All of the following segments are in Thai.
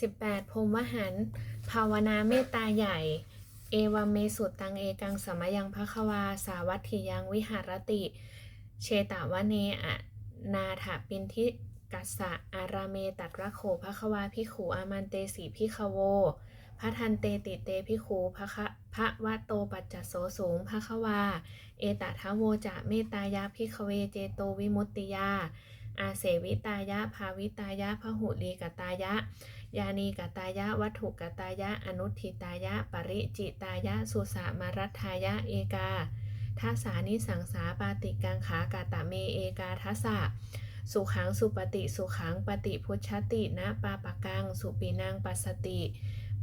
18พรหมวหันภาวนาเมตตาใหญ่ เอวาเมสุตังเอกังสมยังภควา สาวัตถิยังวิหารติ เชตาวเนอะนาถาปินทิกัสสะอาราเมตัตระโขภควาพิขูอามันเตสีพิขโวพระทันเตติเตพิขูพระคะพระวะโตปัจจโสสูงภควา เอตทะโวจะเมตตายาพิขเวเจโตวิมุตติยา อาเสวิตายะภาวิตายะพหุลีกตายะ ยานีกตายะ วัตถุกตายะ อนุทิตายะ ปริจิตายะ สุสามารัตทายะ เอกาทัสานิสังสาปาติกังขากาตะเมเอกาทัสสะสุขังสุปฏิสุขังปฏิพุชตินะปาปะกัง สุปีนังปัสสติ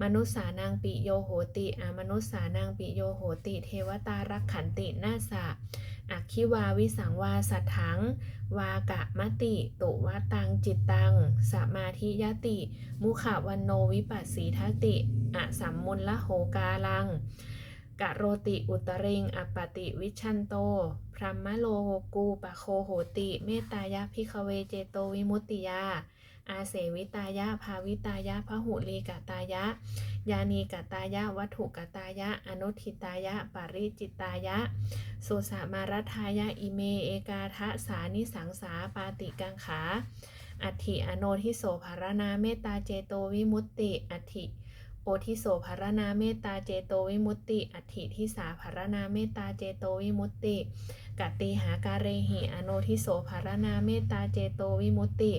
มนุษสานังปิโยโหติอามนุษสานังปิโยโหติ เทวตารักขันตินาสะ อักขิวาวิสังวาสัทถัง วากะมติตุวะตังจิตตังสมาธิยติ มุขวันโนวิปัสสีทติอะสัมมุลละโหกาลังกะโรติอุตริงอปปติวิชันโต พรหมโลโกูปะโคโหติ เมตตายะพิคเวเจโตวิมุตติยา อาเสวิตายะ ภาวิตายะพหุลีกตายะ ยานีกตายะ วัตถุกตายะ อนุทิตายะ ปริจิตายะ สุสามารทายะ อิเม เอกาทะสานิสังสาปาติกังขา อัติอโนทิโสภารนาเมตตาเจโตวิมุตติ อัติโอทิโสภารนาเมตตาเจโตวิมุตติ อัติทิสาภารนาเมตตาเจโตวิมุตติ กัตติหาการเรหิอโนทิโสภารนาเมตตาเจโตวิมุตติ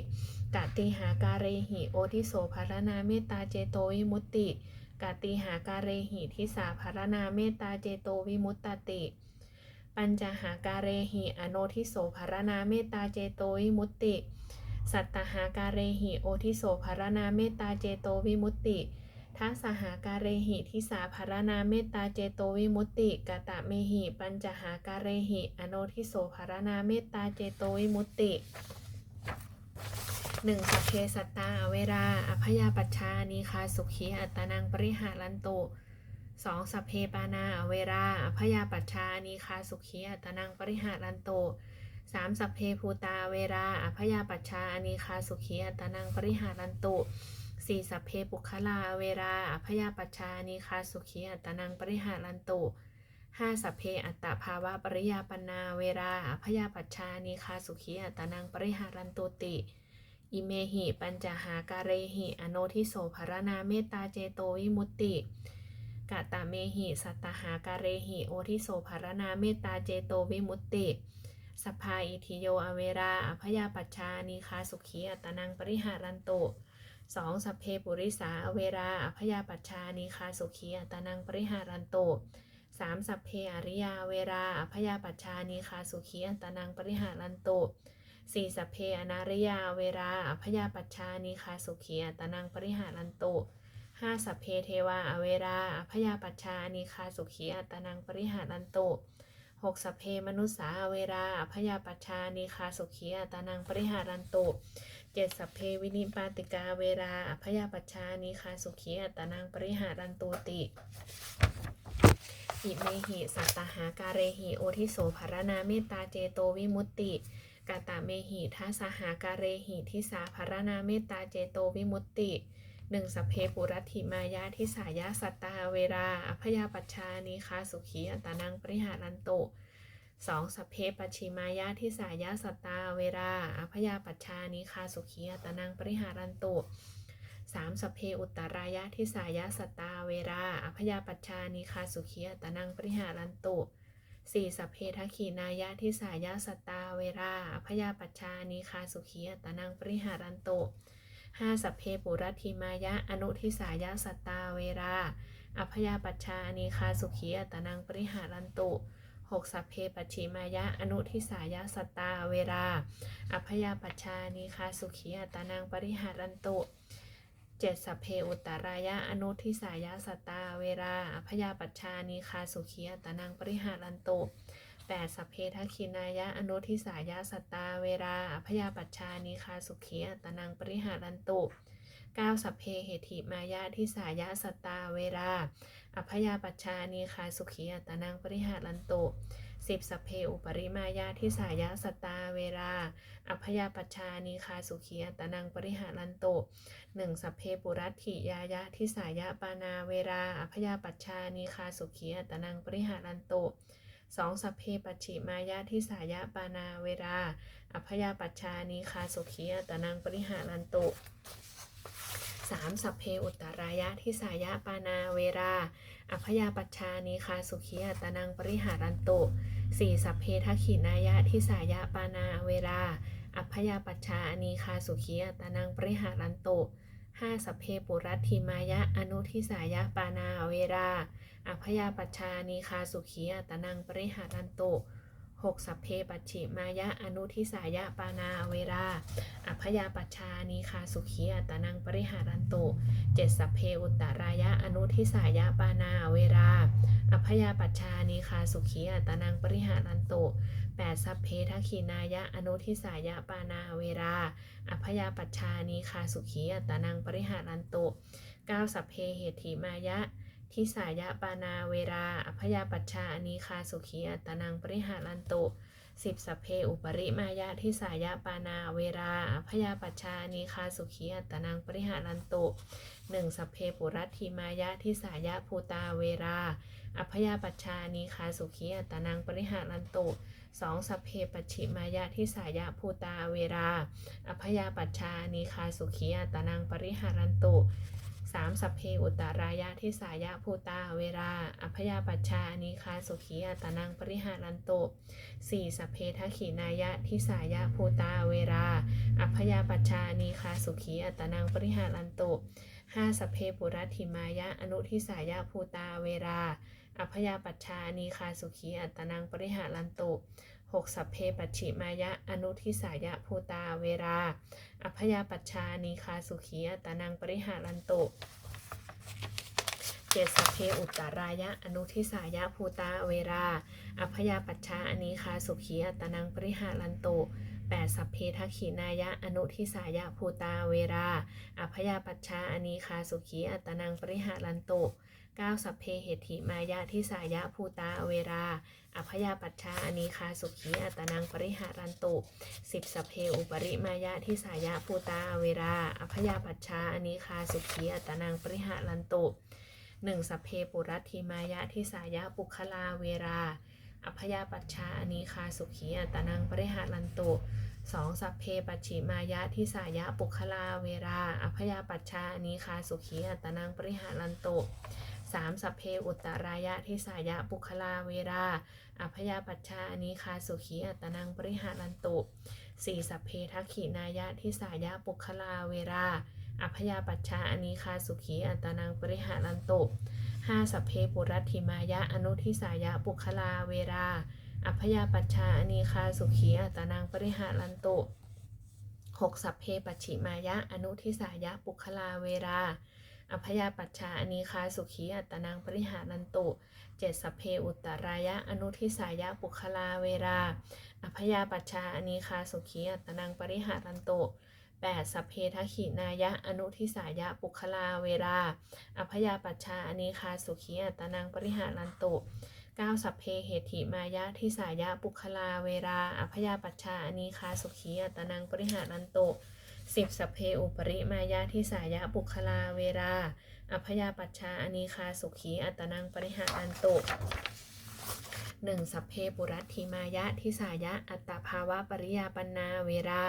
กัตติหาการเรหิโอทิโสภารนาเมตตาเจโตวิมุตติกัตติหาการเรหิทิสาภารนาเมตตาเจโตวิมุตตติ ปัญจหาการเรหิอโนทิโสภารนาเมตตาเจโตวิมุตติ สัตตหาการเรหิโอทิโสภารนาเมตตาเจโตวิมุตติ ทัสสหาการเรหิทิสาภารนาเมตตาเจโตวิมุตติกะตะเมหิปัญจหาการเรหิอโนทิโสภารนาเมตตาเจโตวิมุตติหนึ่งสัพเพสัตตาเวราอภยาปัชชานีคาสุขีอัตตนังปริหารันตุสองสัพเพปานาเวราอภยาปัชชานีคาสุขีอัตตนังปริหารันตุสามสัพเพภูตาเวราอภยาปัชชานีคาสุขีอัตตนังปริหารันตุ สี่สัพเพปุคลาเวราอภยาปัชานิคาสุขีอัตนังปริหารันตุห้าสัพเพอัตตภาวะปริยาปนาเวราอภยาปัชชานิคาสุขีอัตนังปริหารันตุติอิเมหิปัญจหาการเรหิอโนทิโสภรนาเมตตาเจโตวิมุตติกะตะเมหิสัตตหาการเรหิโอทิโสภรนาเมตตาเจโตวิมุตติสภาอิทิโยอเวราอภยาปัชชานิคาสุขีอัตนังปริหารันตุ สองสัพเพปุริสาอเวราอภยาปัชชานิคาสุขีอัตนังปริหารันโตุสามสัพเพอริยาเวราอภยาปัชชานิคาสุขีอัตนังปริหารันโตุสี่สัพเพอนาริยาเวราอภยาปัชชานิคาสุขีอัตนังปริหารันโตุห้าสัพเพเทวาอเวราอภยาปัชชานิคาสุขีอัตนังปริหารันโตุหกสัพเพมนุสสาเวราอภยาปัชชานิคาสุขีอัตนังปริหารันโต เจ็ดสัพเพวินิปาติกาเวราอภยาปัชชานิคาสุขีอัตนังปริหารันตุติอิเมหิสัตตหาการเรหิโอทิโสภารนาเมตตาเจโตวิมุตติกาตาเมหิทัสหาการเรหิทิสาภารนาเมตตาเจโตวิมุตติหนึ่งสัพเพปุรัติมายาทิสายาสัตตาเวราอภยาปัชชานิคาสุขีอัตนังปริหารันตุ สองสัพเพปัชิมายาทิสายาสัตตาเวราอภยาปัชชานิคาสุขีอัตนังปริหารันตุสามสัพเพอุตตรายาทิสายาสัตตาเวราอภยาปัชชานิคาสุขีอัตนังปริหารันตุสี่สัพเพทขีนายาทิสายาสัตตาเวราอภยาปัชชานิคาสุขีอัตนังปริหารันตุห้าสัพเพปุรัติมายะอนุทิสายาสัตตาเวราอภยาปัชชานิคาสุขีอัตนังปริหารันตุ หกสัพเพปัจฉิมายะ อนุทิสายะสตาเวราอภยาปัชชานิคาสุขีอัตานังปริหารันตุเจ็ดสัพเพอุตตรายะ อนุทิสายะสตาเวราอภยาปัชชานิคาสุขีอัตานังปริหารันตุแปดสัพเพทคินายะ อนุทิสายะสตาเวราอภยาปัชชานิคาสุขีอัตานังปริหารันตุเก้าสัพเพเหติมายะทิสายะสตาเวรา อภยาปัชชานีคาสุขีอัตนังปริหารันตุสิบสเพอุปริมายาทิสายะสตาเวราอัพยาปัชชานีคาสุขีอัตนังปริหารันโตหนึ่งสเพปุรัตถิยายะทิสายะปานาเวราอัพยาปัชชานีคาสุขีอัตนังปริหารันโตสองสเพปัจฉิมายะทิสายะปานาเวราอัพยาปัชชานีคาสุขีอัตนังปริหารันโต สามสัพเพอุตตรายะทิสายะปานาเวราอัพยาปัชชานีคาสุขีอัตนังปริหารันโตสี่สัพเพทักขินายะทิสายะปานาเวราอัพยาปัชชานีคาสุขีอัตนังปริหารันโตห้าสัพเพปุรัตถิมายะอนุทิสายะปานาเวราอัพยาปัชชานีคาสุขีอัตนังปริหารันโต หกสัพเพปัจฉิมายะอนุทิสายะปานาเวราอัพยาปัชชานีคาสุขีอัตนังปริหารันโตเจ็ดสัพเพอุตตรายะอนุทิสายะปานาเวราอัพยาปัชชานีคาสุขีอัตนังปริหารันโตแปดสัพเพทักขินายะอนุทิสายะปานาเวราอัพยาปัชชานีคาสุขีอัตนังปริหารันโตเก้าสัพเพเหติมายะ ทิสายะปานาเวราอพยาปัชชาอนีคาสุขีอัตนังปริหารันโตสิบสัพเพอุปริมายะทิสายะปานาเวราอพยาปัชชาอนีคาสุขีอัตนังปริหารันโตหนึ่งสัพเพปุรัตถิมายะทิสายะภูตาเวราอพยาปัชชาอนีคาสุขีอัตนังปริหารันโตสองสัพเพปชิมายะทิสายะภูตาเวราอพยาปัชชาอนีคาสุขีอัตนังปริหารันโต สามสัพเพอุตรายะทิสายะภูตาเวราอัพยาปัชชาอนีคาสุขีอัตนังปริหารันโตสี่สัพเพทักขินายะทิสายะภูตาเวราอัพยาปัชชาอนีคาสุขีอัตนังปริหารันโตห้าสัพเพปุรัติมายะอนุทิสายะภูตาเวราอัพยาปัชชาอนีคาสุขีอัตนังปริหารันโต หกสัพเพปัจฉิมายะ อนุทิสายะภูตาเวรา อัพยาปัชชาอนีคาสุขีอัตนังปริหารันโตเจ็ดสัพเพอุตตรายะอนุทิสายะภูตาเวรา อัพยาปัชชาอนีคาสุขีอัตนังปริหารันโตแปดสัพเพทักขินายะอนุทิสายะภูตาเวรา อัพยาปัชชาอนีคาสุขีอัตนังปริหารันโต เก้าสัพเพเหติมายะทิสายะภูตาเวราอัพยาปัชชาอนีคาสุขีอัตนังปริหารันตุสิบสพเพอุปริมายะทิสายะภูตาเวราอัพยาปัชชาอนีคาสุขีอัตนังปริหารันตุหนึ่งสพเพปุรัติมายะทิสายะปุคลาเวราอัพยาปัชชาอนีคาสุขีอัตนังปริหารันตุสองสัพเพปัจฉิมายะทิสายะปุคลาเวราอัพยาปัชชาอนีคาสุขีอัตนังปริหารันตุ สามสัพเพอุตตรายะทิสายะปุคลาเวราอัพยาปัชชาอนีคาสุขีอัตนังปริหารันตุสี่สัพเพทักขินายะทิสายะปุคลาเวราอัพยาปัชชาอนีคาสุขีอัตนังปริหารันตุห้าสัพเพปุรัตถิมายะอนุทิสายะปุคลาเวราอัพยาปัชชาอนีคาสุขีอัตนังปริหารันตุหกสัพเพปัจฉิมายะอนุทิสายะปุคลาเวรา อัพยาปัชชาอนีคาสุขีอัตนังปริหารันตุ เจ็ดสัพเพอุตตรายะอนุทิสายะปุคลาเวรา อัพยาปัชชาอนีคาสุขีอัตนังปริหารันตุแปดสัพเพทักขินายะอนุทิสายะปุคลาเวรา อัพยาปัชชาอนีคาสุขีอัตนังปริหารันตุเก้าสัพเพเหติมายะทิสายะปุคลาเวรา อัพยาปัชชาอนีคาสุขีอัตนังปริหารันตุ สิบสัพเพอุปริมายะทิสายะปุคลาเวราอัพยาปัชชาอนีคาสุขีอัตนังปริหารันตุหนึ่งสัพเพปุรัตถิมายะทิสายะอัตตภาวะปริยาปันนาเวรา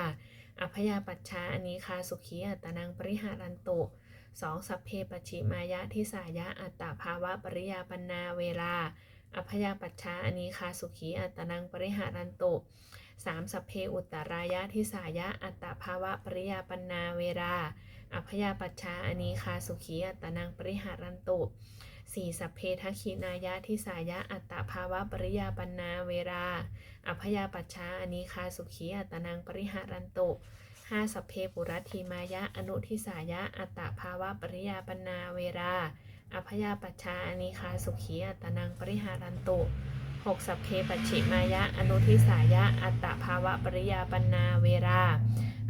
อัพยาปัชชาอนีคาสุขีอัตนังปริหารันตุสองสัพเพปัจฉิมายะทิสายะอัตตภาวะปริยาปันนาเวราอัพยาปัชชาอนีคาสุขีอัตนังปริหารันตุ สามสัพเพอุตตรายะทิสายะ อัตตภาวะปริยาปนาเวราอัพยาปัชชาอนีคาสุขีอัตนังปริหารันตุสี่สัพเพทักขินายะทิสายะอัตตภาวะปริยาปันนาเวราอัพยาปัชชาอนีคาสุขีอัตนังปริหารันตุห้าสัพเพปุรัติมายะอนุทิสายะอัตตภาวะปริยาปันนาเวราอัพยาปัชชาอนีคาสุขีอัตนังปริหารันตุ หกสัพเพปัจฉิมายะ อนุทิสายะ อัตตภาวะปริยาปันนาเวรา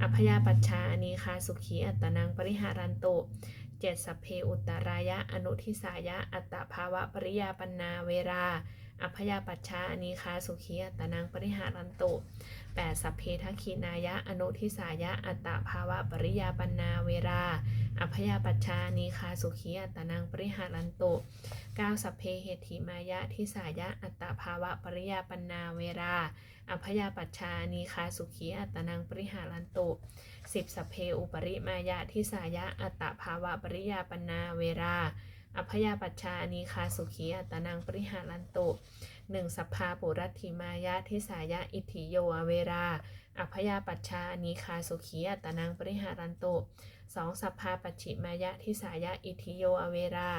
อัพยาปัชชาอนีคาสุขีอัตนังปริหารันตุเจ็ดสัพเพอุตรายะ อนุทิสายะ อัตตภาวะปริยาปันนาเวราอัพยาปัชชาอนีคาสุขีอัตตนังปริหารันตุแปดสัพเพทคีนายะ อนุทิสายะ อัตตภาวะปริยาปันนาเวรา อพยาปัชชานีคาสุขีอัตนังปริหารันตุก้าสัพเพเหติมายะทิสายะอัตตาภาวะปริยาปันนาเวราอพยาปัชชานีคาสุขีอัตนังปริหารันตุสิบสัพเพอุปริมายะทิสายะอัตตาภาวะปริยาปันนาเวราอพยาปัชชานีคาสุขีอัตนังปริหารันตุหนึ่งสัพพาปุรัติมายะทิสายะอิทธิโยอเวรา อัพยาปัชชานีคาสุขีอัตนังปริหารันตุ สองสัพพาปัจฉิมายะทิสายะอิทิโยอเวรา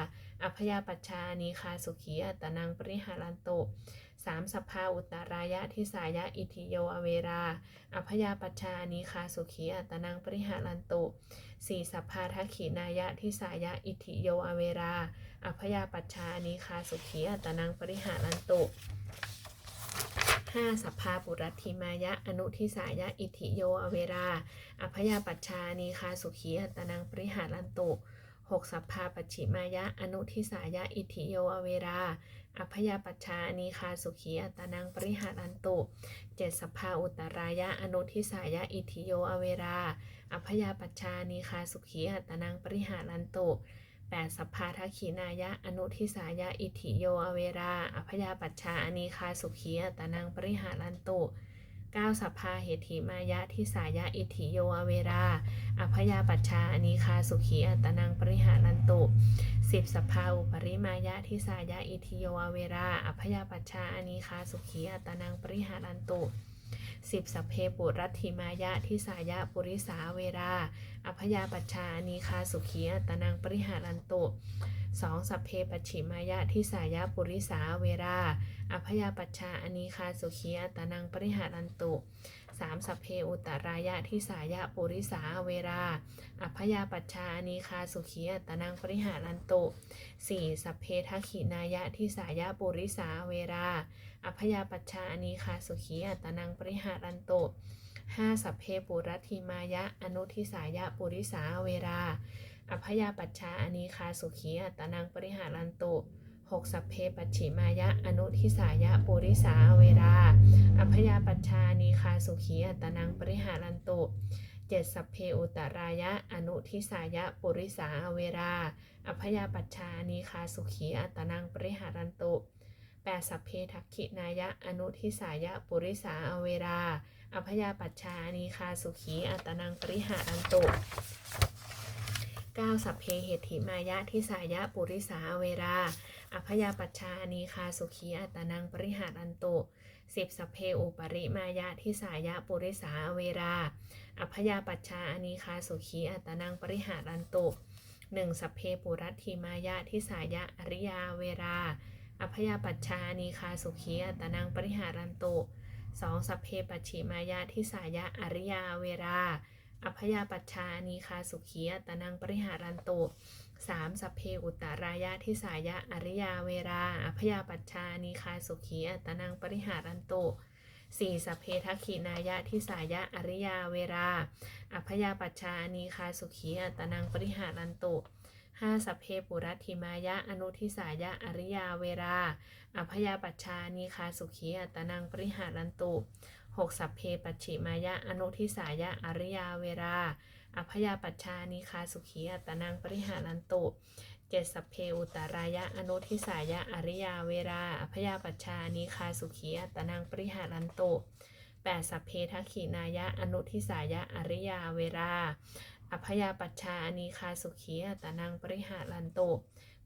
อัพยาปัชชานีคาสุขีอัตตนังปริหารันตุสามสัพพาอุตตรายะทิสายะอิทิโยอเวรา อัพยาปัชชานีคาสุขีอัตตนังปริหารันตุสี่สัพพาทักขีนายะทิสายะอิทิโยอเวรา อัพยาปัชชานีคาสุขีอัตตนังปริหารันตุ ห้าสัพพาปุรัติมายะ อนุทิสายะ อิทิโย อเวรา อัพยาปัชชานีคาสุขีอัตตนังปริหารันตุหกสัพพาปัจฉิมายะ อนุทิสายะ อิทิโย อเวรา อัพยาปัชชานีคาสุขีอัตตนังปริหารันตุเจ็ดสัพพาอุตรายะ อนุทิสายะ อิทิโย อเวรา อัพยาปัชชานีคาสุขีอัตตนังปริหารันตุ แปดสัพพาทักขีนายะ อนุทิสายะ อิทธิโย อเวรา อพยาปัชชา อนีคาสุขีอัตนังปริหารันตุเก้าสัพพาเหติมายะทิสายะ อิทธิโย อเวรา อพยาปัชชา อนีคาสุขีอัตนังปริหารันตุสิบสัพพาอุปริมายะทิสายะ อิทธิโย อเวรา อพยาปัชชา อนีคาสุขีอัตนังปริหารันตุ สิบสัพเพปุรัตถิมายะทิสายะปุริสาเวราอัพยาปัชชาอนีคาสุขีอัตนังปริหารันตุสองสัพเพปัชิมายะทิสายะปุริสาเวราอัพยาปัชชาอนีคาสุขีอัตตนังปริหารันตุ สามสัพเพอุตรายะทิสายะปุริสาเวราอัพยาปัชชาอนีคาสุขีอัตตนังปริหารันตุสี่สัพเพทักขินายะทิสายะปุริสาเวราอัพยาปัชชาอนีคาสุขีอัตตนังปริหารันตุห้าสัพเพปุรัติมายะอนุทิสายะปุริสาเวราอัพยาปัชชาอนีคาสุขีอัตตนังปริหารันตุ หกสัพเพปัจฉิมายะ อนุทิสายะปุริสาเวราอัพยาปัชชานีคาสุขีอัตตนังปริหารันตุเจ็ดสัพเพอุตตรายะ อนุทิสายะปุริสาเวราอัพยาปัชชานีคาสุขีอัตตนังปริหารันตุแปดสัพเพทักขินายะ อนุทิสายะปุริสาเวราอัพยาปัชชานีคาสุขีอัตตนังปริหารันตุ เก้าสัพเพเหติมายะทิสายะปุริสาเวราอัพยาปัชชาอนีคาสุขีอัตนังปริหารันตุสิบสัพเพอุปริมายะทิสายะปุริสาเวราอัพยาปัชชาอนีคาสุขีอัตนังปริหารันตุหนึ่งสัพเพปุรัตถิมายะทิสายะอริยาเวราอัพยาปัชชาอนีคาสุขีอัตนังปริหารันตุสองสัพเพปัจฉิมายะทิสายะอริยาเวรา อัพยาปัชชานีคาสุขีอัตนังปริหารันตุสามสัพเพอุตตรายะทิสายะอริยาเวราอัพยาปัชชานีคาสุขีอัตนังปริหารันตุสี่สัพเพทักขีนายะทิสายะอริยาเวราอัพยาปัชชานีคาสุขีอัตนังปริหารันตุห้าสัพเพปุรัติมายะอนุทิสายะอริยาเวราอัพยาปัชชานีคาสุขีอัตนังปริหารันตุ หกสัพเพปัจฉิมายะ อนุทิสายะ อริยาเวราอัพยาปัชชานิคาสุขีอัตนังปริหารันตุเจสัพเพอุตรายะ อนุทิสายะ อริยาเวราอัพยาปัชชานิคาสุขีอัตนังปริหารันตุแปดสัพเพทักขีนายะ อนุทิสายะ อริยาเวราอัพยาปัชชานิคาสุขีอัตนังปริหารันตุ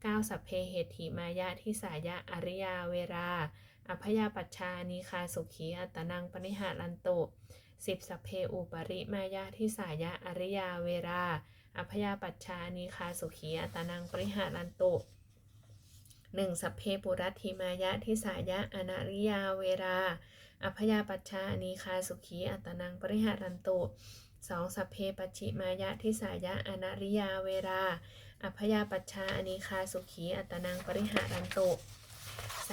เก้าสัพเพเหติมายะทิสายะ อริยาเวรา อพยาปัชชานิคาสุขีอัตนังปริหารันตุสิบสเพอุปริมายะทิสายะอริยาเวราอพยาปัชชานีคาสุขีอัตนังปริหารันตุหนึ่งสัพเพปุรัติมายะทิสายะอนาริยาเวราอพยาปัชชานีคาสุขีอัตนังปริหารันตุสองสัพเพปัจฉิมายะทิสายะอนาริยาเวราอพยาปัชชาอนีคาสุขีอัตนังปริหารันตุ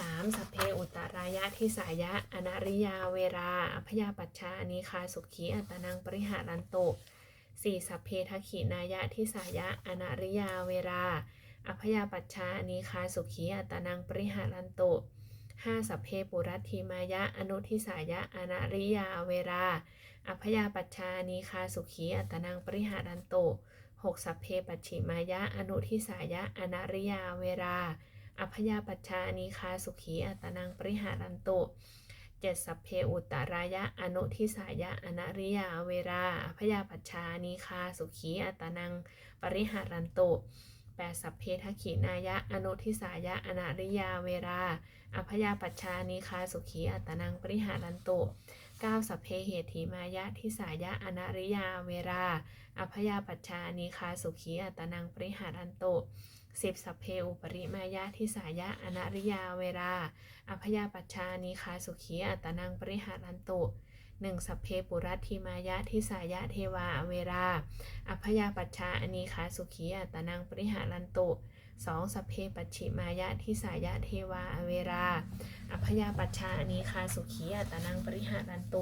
สามสัพเพอุตรายะทิสายะ อนาริยาเวราอพยาปัชชาอนีคาสุขีอัตนังปริหารันตุสี่สัพเพทักขินายะทิสายะ อนาริยาเวราอพยาปัชชาอนีคาสุขีอัตนังปริหารันตุห้าสัพเพปุรัติมายะ อนุทิสายะ อนาริยาเวราอพยาปัชชานีคาสุขีอัตนังปริหารันโตหกสัพเพปัจฉิมายะ อนุทิสายะ อนาริยาเวรา อพยาปัชชานีคาสุขีอัตนังปริหารันโตเจ็ดสัพเพอุตตรายะอนุทิสายะอนาริยาเวราอพยาปัชชานีคาสุขีอัตนังปริหารันโตแปดสัพเพทขินายะอนุทิสายะอนาริยาเวราอพยาปัชชานีคาสุขีอัตนังปริหารันโตเก้าสัพเพเหติมายะทิสายะอนาริยาเวรา อพยาปัชชานีคาสุขีอัตนังปริหารันโตสิบสัพเพอุปริมายะทิสายะอนาริยาเวราอพยาปัชชานีคาสุขีอัตนังปริหารันโตหนึ่งสัพเพปุรัติมายะทิสายะเทวาเวราอพยาปัชชาอนีคาสุขีอัตนังปริหารันโตสองสัพเพปัจฉิมายะทิสายะเทวาเวราอพยาปัชชาอนีคาสุขีอัตนังปริหารันโต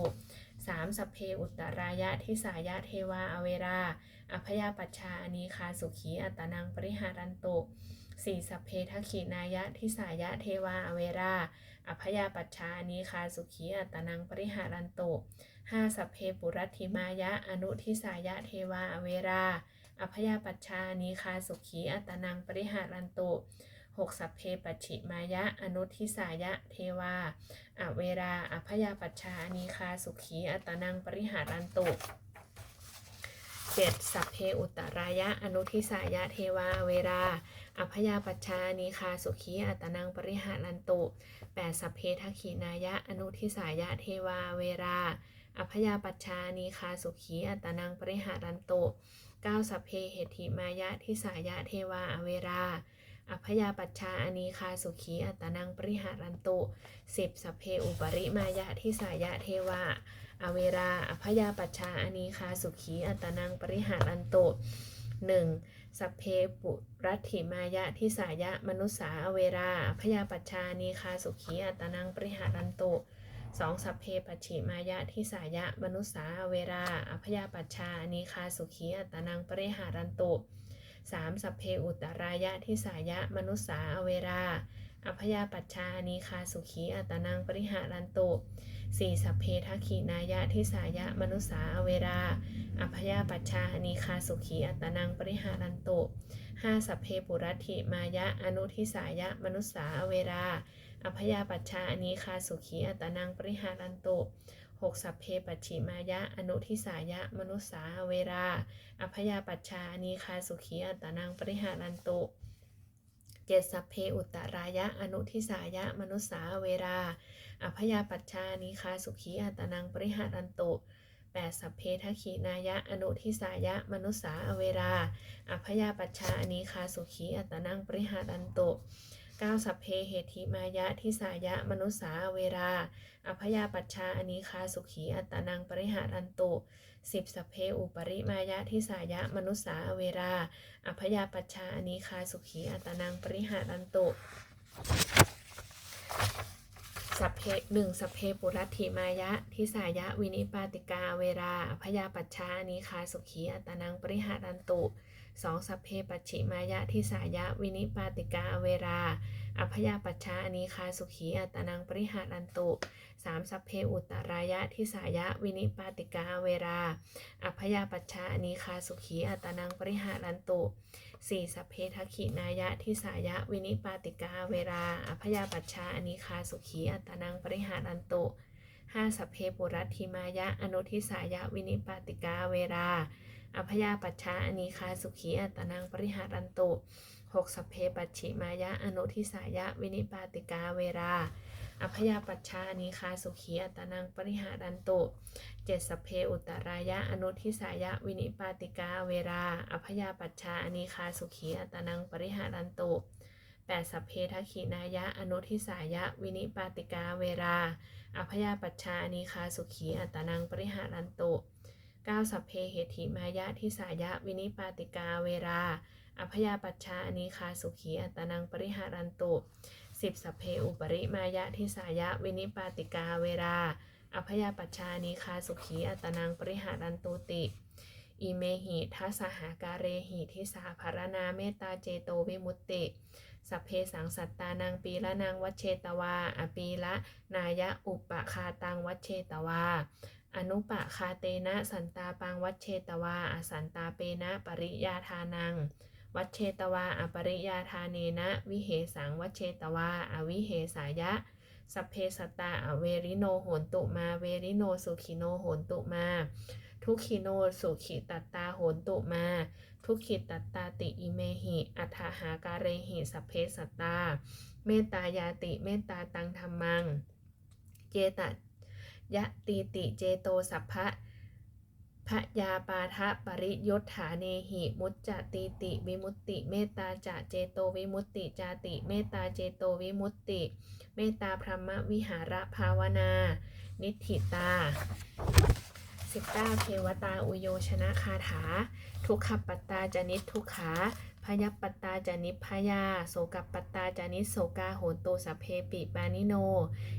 สามสัพเพอุตตรายะทิสายะเทวาอเวราอัพยาปัชชาอนีคาสุขีอัตนังปริหารันโตสี่สัพเพทักขินายะทิสายะเทวาอเวราอัพยาปัชชาอนีคาสุขีอัตนังปริหารันโตห้าสัพเพปุรัติมายะอนุทิสายะเทวาอเวราอัพยาปัชชานีคาสุขีอัตนังปริหารันโต หกสัพเพปัจฉิมายะ อนุทิสายะ เทวาอเวราอัพยาปัชชานีคาสุขีอัตนังปริหารันโตเจ็ดสัพเพอุตรายะ อนุทิสายะเทวาเวรา อัพยาปัชชานีคาสุขีอัตนังปริหารันโตแปดสัพเพทักขินายะ อนุทิสายะเทวาเวรา อัพยาปัชชานีคาสุขีอัตนังปริหารันโตเก้าสัพเพเหติมายะทิสายะเทวาอเวรา อัพยาปัชชาอนีคาสุขีอัตนังปริหารันโตสิบสัพเพอุปริมายะทิสายะเทวาอเวราอัพยาปัชชาอนีคาสุขีอัตนังปริหารันโตหนึ่งสัพเพปุรัติมายะทิสายะมนุษสาอเวราอัพยาปัชชานีคาสุขีอัตนังปริหารันโตสองสัพเพปัจฉิมายะทิสายะมนุษสาเวราอัพยาปัชชานีคาสุขีอัตนังปริหารันโต สามสัพเพอุตรายะทิสายะ มนุษสาเวราอพยาปัชชานีคาสุขีอัตนังปริหารันโตสี่สัพเพทักขินายะทิสายะมนุษสาเวราอพยาปัชชานีคาสุขีอัตนังปริหารันโตห้าสัพเพปุรัติมายะอนุทิสายะมนุษสาเวราอพยาปัชชาอนีคาสุขีอัตนังปริหารันโต หกสัพเพปัจฉิมายะ อนุทิสายะ มนุษสาเวราอัพยาปัชชาอนีคาสุขีอัตนังปริหารันโตเจ็ดสัพเพอุตตรายะ อนุทิสายะ มนุษสาเวราอัพยาปัชชานีคาสุขีอัตนังปริหารันโตแปดสัพเพทักขีนายะ อนุทิสายะ มนุษสาเวราอัพยาปัชชานีคาสุขีอัตนังปริหารันโตเก้าสัพเพเหติมายะทิสายะมนุษสาเวราอัพยาปัชชาอนิคาสุขีอัตนังปริหารันตุสิบสัพเพอุปริมายะทิสายะมนุษสาเวราอัพยาปัชชาอนิคาสุขีอัตนังปริหารันตุ สัพเพหนึ่งสัพเพปุรัตถิมายะ ทิสายะ วินิปาติกาเวราอพยาปัชชาอนีคาสุขีอัตนังปริหารันตุสองสัพเพปัจฉิมายะทิสายะ วินิปาติกาเวราอัพยาปัชชาอนีคาสุขีอัตนังปริหารันตุสามสัพเพอุตรายะทิสายะ วินิปาติกาเวราอัพยาปัชชาอนีคาสุขีอัตนังปริหารันตุ สี่สัพเพทขินายะทิสายะ วินิปาติกาเวราอพยาปัชชาอนีคาสุขีอัตนังปริหารันตุห้าสัพเพปุรัติมายะ อนุทิสายะ วินิปาติกาเวราอพยาปัชชาอนีคาสุขีอัตนังปริหารันตุหกสัพเพปัจฉิมายะ อนุทิสายะ วินิปาติกาเวรา อัพยาปัชชาอนีคาสุขีอัตนังปริหารันตุเจ็ดสัพเพอุตรายะอนุทิสายะวินิปาติกาเวราอัพยาปัชชาอนีคาสุขีอัตนังปริหารันตุแปดสัพเพทขินายะอนุทิสายะวินิปาติกาเวราอัพยาปัชชาอนีคาสุขีอัตนังปริหารันตุเก้าสัพเพเหติมายะทิสายะวินิปาติกาเวราอัพยาปัชชาอนีคาสุขีอัตนังปริหารันตุ สิบสัพเพอุปริมายะทิสายะ วินิปาติกาเวราอพยาปัชชานีคาสุขีอัตนังปริหารันตุติ อิเมหิทัสหาการเรหิทิสาภารณาเมตตาเจโตวิมุตติ สัพเพสังสัตตานังปีละนางวัชเชตวา อปีละนายะอุปคาตังวัชเชตวา อนุปะคาเตนะสันตาปังวัชเชตวา อสันตาเปนะปริยาทานัง วัชเชตวาอปริยาทาเนนะวิเหสังวัชเชตวาอวิเหสายะสัพเพสตาอเวริโนโหนตุมาเวริโนสุขิโนโหนตุมา ทุกขิโนสุขิตัตตาโหนตุมา ทุกขิตัตตาติอิเมหิ อัฏฐหาการเรหิสัพเพสตา เมตตายาติเมตตาตังธรรมัง เจตยะตีติเจโตสัพพะ พะยาปาทะปริยศฐาเนหิมุจจติติวิมุตติ เมตตาจะเจโตวิมุตติจาติ เมตตาเจโตวิมุตติ เมตตาพรหมวิหารภาวนา นิธิตา 19 เทวตาอุโยชนะคาถา ทุกขปัตตาจนิททุกขาพยปัตตาจนิพพยา โสกปัตตาจนิโสกาโหนโตสัพเพปิปานิโน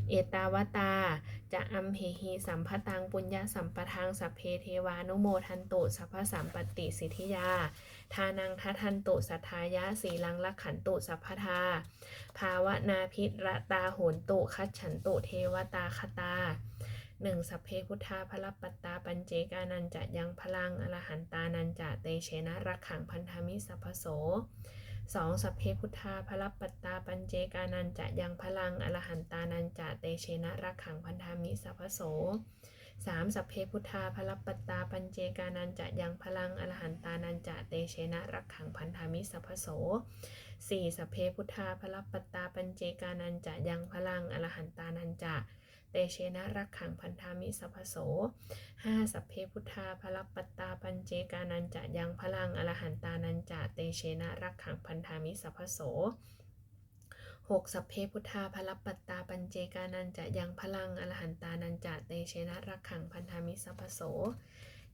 เอตาวตา จะอัมเหหิสัมภตังปุญญาสัมปทังสัพเพเทวานุโมทันตุสัพพสัมปติสิทธิยา ทานังทัทันตุสัทธายะสีลังลักขันตุสัพพทา ภาวนาพิรตาโหนตุคัจฉันตุเทวตาคตา หนึ่งสัพเพพุทธาพลปัตตาปัญเจกานันจะยังพลังอรหันตานันจะเตเชนะรักขังพันธมิสัพพโสสองสัพเพพุทธาพลปัตตาปัญเจกานันจะยังพลังอรหันตานันจะเตเชนะรักขังพันธมิสัพพโสสามสัพเพพุทธาพลปัตตาปัญเจกานันจะยังพลังอรหันตานันจะเตเชนะรักขังพันธมิสัพพโสสี่สัพเพพุทธาพลปัตตาปัญเจกานันจะยังพลังอรหันตานันจะ เตเชนะรักขังพันธามิสัพโสห้าสัพเพพุทธาพลปัตตาปัญเจกานันจะยังพลังอรหันตานันจะเตเชนะรักขังพันธามิสัพโสหกสัพเพพุทธาพลปัตตาปัญเจกานันจะยังพลังอรหันตานันจะเตเชนะรักขังพันธามิสัพโส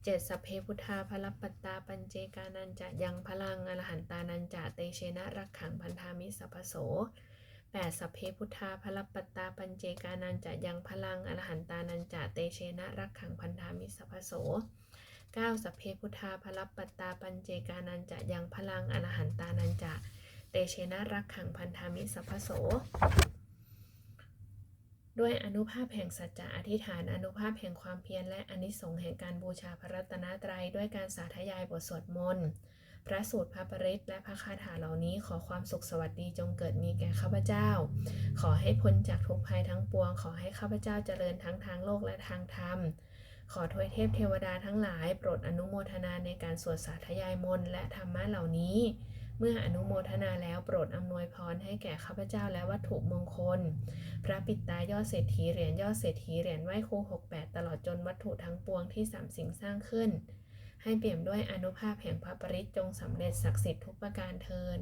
เจ็ดสัพเพพุทธาพลปัตตาปัญเจกานันจะยังพลังอรหันตานันจะเตเชนะรักขังพันธามิสัพโส 8. สัพเพพุทธาพลปัตตาปัญเจกานันจะยังพลังอรหันตานันจะเตเชนะรักขังพันธามิสัพพโส 9. สัพเพพุทธาพลปัตตาปัญเจกานันจะยังพลังอรหันตานันจะเตเชนะรักขังพันธามิสัพโสด้วยอนุภาพแห่งสัจจะอธิษฐาน อนุภาพแห่งความเพียรและอนิสงส์แห่งการบูชาพระรัตนตรัยด้วยการสาธยายบทสวดมนต์ พระสูตรพระปริตและพระคาถาเหล่านี้ขอความสุขสวัสดีจงเกิดมีแก่ข้าพเจ้า ขอให้พ้นจากทุกภัยทั้งปวง ขอให้ข้าพเจ้าเจริญทั้งทางโลกและทางธรรม ขอทวยเทพเทวดาทั้งหลาย โปรดอนุโมทนาในการสวดสาธยายมนต์และธรรมะเหล่านี้ เมื่ออนุโมทนาแล้วโปรดอำนวยพรให้แก่ข้าพเจ้าและวัตถุมงคล พระปิดตายอดเศรษฐีเหรียญยอดเศรษฐีเหรียญไหว้ครู68 ตลอดจนวัตถุทั้งปวงที่สามสิ่งสร้างขึ้น ให้เปี่ยมด้วยอนุภาพแห่งพระปริจจงสำเร็จศักดิ์สิทธิ์ทุกประการเทิน